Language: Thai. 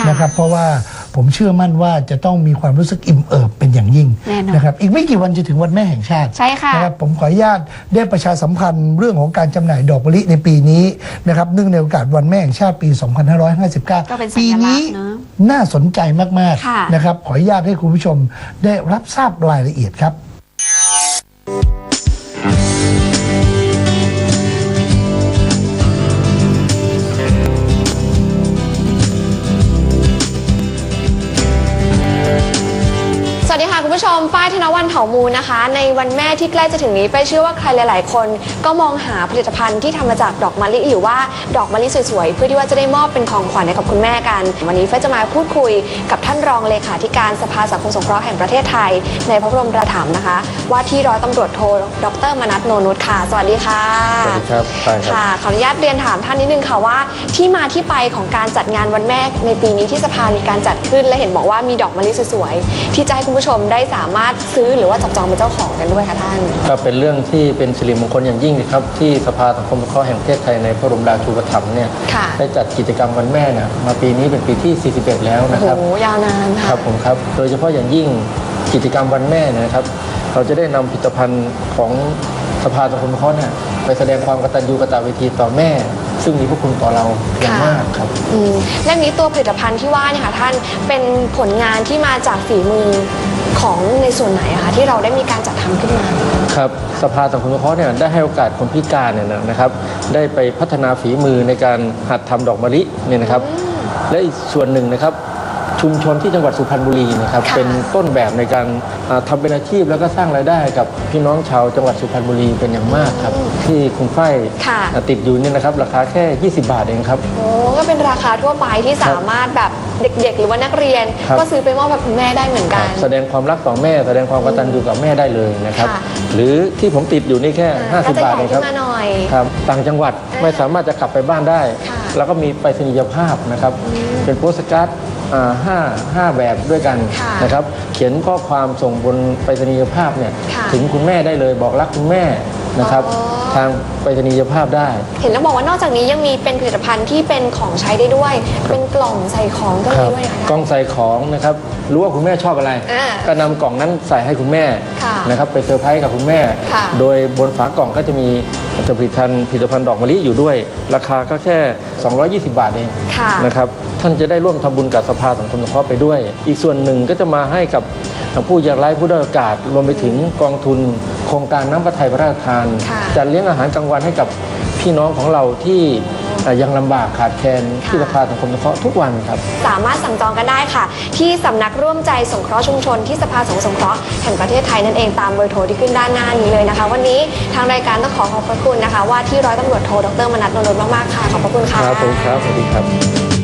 ค่ะนะครับเพราะว่าผมเชื่อมั่นว่าจะต้องมีความรู้สึกอิ่มเอิบเป็นอย่างยิ่งแน่นอนนะครับอีกไม่กี่วันจะถึงวันแม่แห่งชาติใช่ค่ะนะครับผมขออนุญาตได้ประชาสัมพันธ์เรื่องของการจำหน่ายดอกมะลิในปีนี้นะครับเนื่องในโอกาสวันแม่แห่งชาติปี2559ก็เป็นสัปีญลักนี้ษณ์เนอะน่าสนใจมากค่ะ ๆนะครับขออนุญาตให้คุณผู้ชมได้รับทราบรายละเอียดครับ วัสดี ค่ะคุณผู้ชมป้ายธนวันเถามูลนะคะ ในวันแม่ที่ใกล้จะถึงนี้ไปายเชื่อว่าใครหลาย ๆ คน ก็มองหาผลิตภัณฑ์ที่ทำมาจากดอกมะลิหรือว่าดอกมะลิสวย ๆ เพื่อที่ว่าจะได้มอบเป็นของขวัญให้กับคุณแม่กัน วันนี้เฟยจะมาพูดคุยกับท่านรองเลขาธิการสภาสังคมสงเคราะห์แห่งประเทศไทย ในพระบรมราชถัมนะคะ ว่าที่ร้อยตำรวจโทดรมนัทโนนุชค่ะ สวัสดีค่ะสวัสดีครับใช่ครับค่ะขออนุญาตเรียนถามท่านนิดนึงค่ะว่า ที่มาที่ไปของการจัดงานวันแม่ในปีนี้ที่สภามีการจัดขึ้น และเห็นบอกว่ามีดอกมะลิสวยๆที่จะให้คุณผู้ชมได้สามารถซื้อหรือว่าจับจองเป็นเจ้าของกันด้วยค่ะท่าน ก็เป็นเรื่องที่เป็นสิริมงคลอย่างยิ่งนะครับ ที่สภาสังคมสงเคราะห์แห่งประเทศไทยในพระบรมราชูปถัมภ์เนี่ยค่ะได้จัดกิจกรรมวันแม่เนี่ยมาปีนี้เป็นปีที่ 41 แล้วโอ้นะโหครับ ยาวนานคค่ะรับผมครับ โดยเฉพาะอย่างยิ่งกิจกรรมวันแม่เนยนะครับ เราจะได้นำผลิตภัณฑ์ของ สภาสังคมสงเคราะห์เนี่ยไปแสดงความกตัญญูกตเวทีต่อแม่ ซึ่งมีพระคุณต่อเราอย่างมากครับอืมและนี้ตัวผลิตภัณฑ์ที่ว่าเนี่ยค่ะท่านเป็นผลงานที่มาจากฝีมือของในส่วนไหนอะคะที่เราได้มีการจัดทำขึ้นมา ครับสภาสังคมสงเคราะห์เนี่ยได้ให้โอกาสคนพิการเนี่ยนะครับได้ไปพัฒนาฝีมือในการหัดทำดอกมะลิเนี่ยนะครับ และอีกส่วนหนึ่งนะครับชุมชนที่จังหวัดสุพรรณบุรีนะครับค่ะเป็นต้นแบบในการ อ่าทำเป็นอาชีพแล้วก็สร้างรายได้ให้กับพี่น้องชาวจังหวัดสุพรรณบุรีเป็นอย่างมากครับ ที่คุณฝ้ายค่ะอ่าติดอยู่เนี่ยนะครับ ราคาแค่ 20 บาทเองครับโอ้ก็เป็นราคาทั่วไปที่สามารถแบบเด็กๆ หรือว่านักเรียนครับก็ซื้อไปมอบให้คุณแม่ได้เหมือนกัน แสดงความรักต่อแม่ แสดงความกตัญญูกับแม่ได้เลยนะครับค่ะหรือที่ผมติดอยู่นี่แค่อ่า50 บาทก็เอจะงใหญ่ครับขึ้นมาหน่อยครับต่างจังหวัดอ่าไม่สามารถจะกลับไปบ้านได้ค่ะแล้วก็มีไปรษณียภาพนะครับ เป็นโปสการ์ด อ่าห้าห้าแบบด้วยกันค่ะนะครับ เขียนข้อความส่งบนไปรษณียภาพเนี่ยค่ะ ถึงคุณแม่ได้เลยบอกรักคุณแม่ นะครับอ๋อ ทางไปรษณียภาพได้ เห็นแล้วบอกว่านอกจากนี้ยังมีเป็นผลิตภัณฑ์ที่เป็นของใช้ได้ด้วย เป็นกล่องใส่ของก็คมีรับด้วยนะคะ กล่องใส่ของนะครับ รู้ว่าคุณแม่ชอบอะไร อ่าก็นำกล่องนั้นใส่ให้คุณแม่ค่ะนะครับไปเซอร์ไพรส์กับคุณแม่ ค่ะโดยบนฝากล่องก็จะมีผลิตภัณฑ์ผลิตภัณฑ์ดอกมะลิอยู่ด้วย ราคาก็แค่ 220 บาทเองค่ะ นะครับ ท่านจะได้ร่วมทำบุญกับสภาสังคมสงเคราะห์ไปด้วย อีกส่วนหนึ่งก็จะมาให้กับ ผู้ยากไร้ผู้ด้อยโอกาสรวมไปถึงกองทุน โครงการน้ำพระทัยพระราชทานค่ะจัดเลี้ยงอาหารกลางวันให้กับพี่น้องของเราที่เอ่อยังลำบากขาดแคลนที่สภาสังคมสงเคราะห์ทุกวันครับ สามารถสั่งจองกันได้ค่ะ ที่สำนักร่วมใจสงเคราะห์ชุมชนที่สภาสงฆ์สงเคราะห์แห่งประเทศไทยนั่นเองตามเบอร์โทรที่ขึ้นด้านหน้านี้เลยนะคะ วันนี้ทางรายการต้องขอขอบพระคุณนะคะ ว่าที่ร้อยตำรวจโทดรมนัทนนท์มากๆค่ะขอบพระคุณค่ะครับผมครับสวัสดีครับ